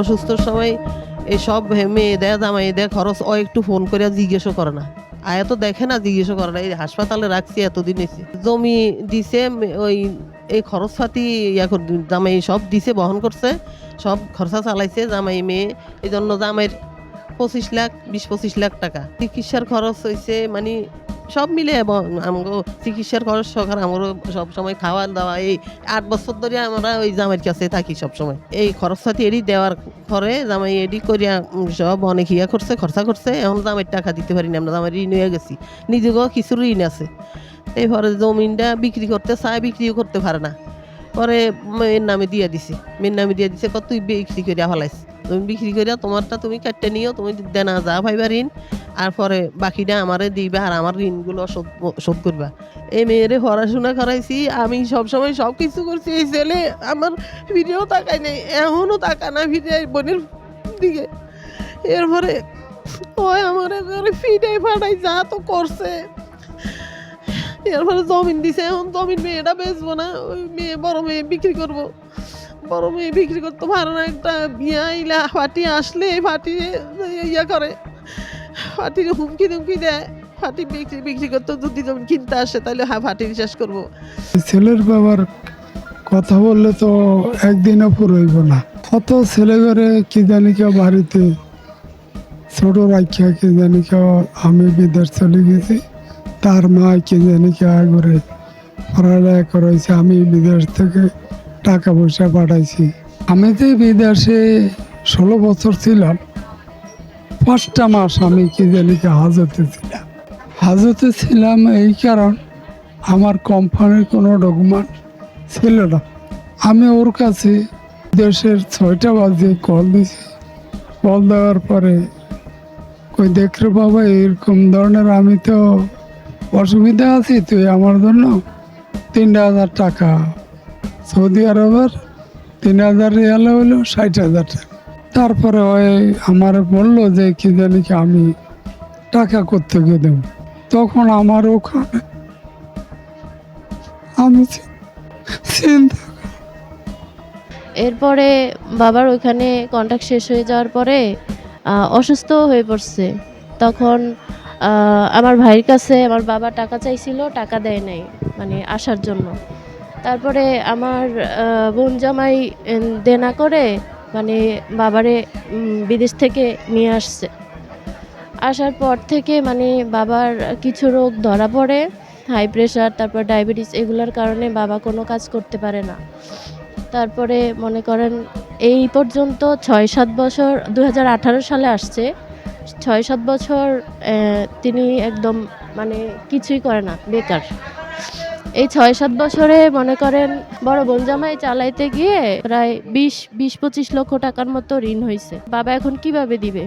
অসুস্থর সময় এই সব মেয়ে দেয় জামাই দেয় খরচ ও একটু ফোন করে জিজ্ঞেসও করে না। আয়া তো দেখে না জিজ্ঞেসও করে না, এই হাসপাতালে রাখছি, এতদিন এসে। জমি দিছে, ওই এই খরচ পাতি ইয়া জামাই সব দিছে, বহন করছে, সব খরচা চালাইছে জামাই মেয়ে। এই জন্য জামাইয়ের পঁচিশ লাখ, বিশ পঁচিশ লাখ টাকা। চিকিৎসার খরচ হয়েছে মানে সব মিলে আমগো চিকিৎসার খরচ সরকার আমারও সব সময় খাওয়া দাওয়া এই আট বছর ধরে আমরা ওই জামাইয়ের কাছে থাকি সব সময়। এই খরচ পাতি এডি দেওয়ার পরে জামাই এডি করিয়া সব অনেক ইয়া করছে, খরচা করছে, এখন জামাইয়ের টাকা দিতে পারি না, আমরা জামাই ঋণ হয়ে গেছি। নিজেকেও কিছু ঋণ আছে। এরপরে জমিনটা বিক্রি করতে চায়, বিক্রিও করতে পারে না। পরে মেয়ের নামে দিয়ে দিছে। মেয়ের নামে দিয়ে দিছে কত তুই বিক্রি করিয়া ফেলাইস। তুমি বিক্রি করিয়া তোমারটা তুমি কাটতে নিও, তুমি দেনা যা ভাইবা ঋণ, আর পরে বাকিটা আমারে দিবা আর আমার ঋণগুলো শোধ শোধ করবা। এই মেয়েরে পড়াশোনা করাইছি, আমি সবসময় সব কিছু করছি, এই ছেলে আমার ভিডিও তাকাই নেই এখনও তাকা না ভিডিও বোনের দিকে। এরপরে ওই আমার ঘরে ফিডে ফাটাই যা তো করছে। এরপরে জমিন দিছে, এখন জমিন মেয়েটা বেচবো না, ওই মেয়ে বড় মেয়ে বিক্রি করব। বড় মেয়ে বিক্রি করতে পারে না। একটা বিয়ে আইলা ফাটি আসলে ফাটি ইয়া করে। ফাটির হুমকি টুমকি দেয়। ফাটি বিক্রি বিক্রি করতে যদি জমিন কিনতে আসে, তাহলে হ্যাঁ ফাটি শেষ করব। ছেলের বাবার কথা বললে তো একদিনও পুরোইব না। কত ছেলে ঘরে কি জানি কেউ বাড়িতে ছোট রাখিয়া কি জানি কেউ আমি বিদেশ চলে গেছি, তার মা কি জানি কেউ করে পড়ালেখা করাইছে, আমি বিদেশ থেকে টাকা পয়সা পাঠাইছি। আমি তো বিদেশে ষোলো বছর ছিলাম, পাঁচটা মাস আমি কি জানি কে হাজতে ছিলাম। হাজতে ছিলাম এই কারণ আমার কোম্পানির কোনো ডকুমেন্ট ছিল না। আমি ওর কাছে দেশের ছয়টা বাজে কল দিছি। কল দেওয়ার পরে কই দেখরে বাবা, এরকম ধরনের আমি তো অসুবিধা আছি, তুই আমার জন্য তিন হাজার টাকা সৌদি আরবের তিন হাজার রিয়ালে হলো ষাট হাজার টাকা। তারপরে ওই আমার বলল যে, কি জানি কি আমি টাকা করতে গিয়ে দেব। তখন আমার ওখানে আমি চিন্তা এরপরে বাবার ওইখানে কন্ট্যাক্ট শেষ হয়ে যাওয়ার পরে অসুস্থ হয়ে পড়ছে। তখন আমার ভাইয়ের কাছে আমার বাবা টাকা চাইছিল, টাকা দেয় নাই মানে আসার জন্য। তারপরে আমার বোন জামাই দেনা করে মানে বাবারে বিদেশ থেকে নিয়ে আসছে। আসার পর থেকে মানে বাবার কিছু রোগ ধরা পড়ে হাই প্রেশার তারপর ডায়াবেটিস এগুলোর কারণে বাবা কোনো কাজ করতে পারে না। তারপরে মনে করেন এই পর্যন্ত ছয় সাত বছর দু হাজার আঠারো সালে আসছে, ছয় সাত বছর তিনি একদম মানে কিছুই করে না, বেকার। এই ছয় সাত বছরে মনে করেন বড় বোন জামাই চালাইতে গিয়ে প্রায় বিশ বিশ পঁচিশ লক্ষ টাকার মতো ঋণ হয়েছে বাবা এখন কীভাবে দিবে?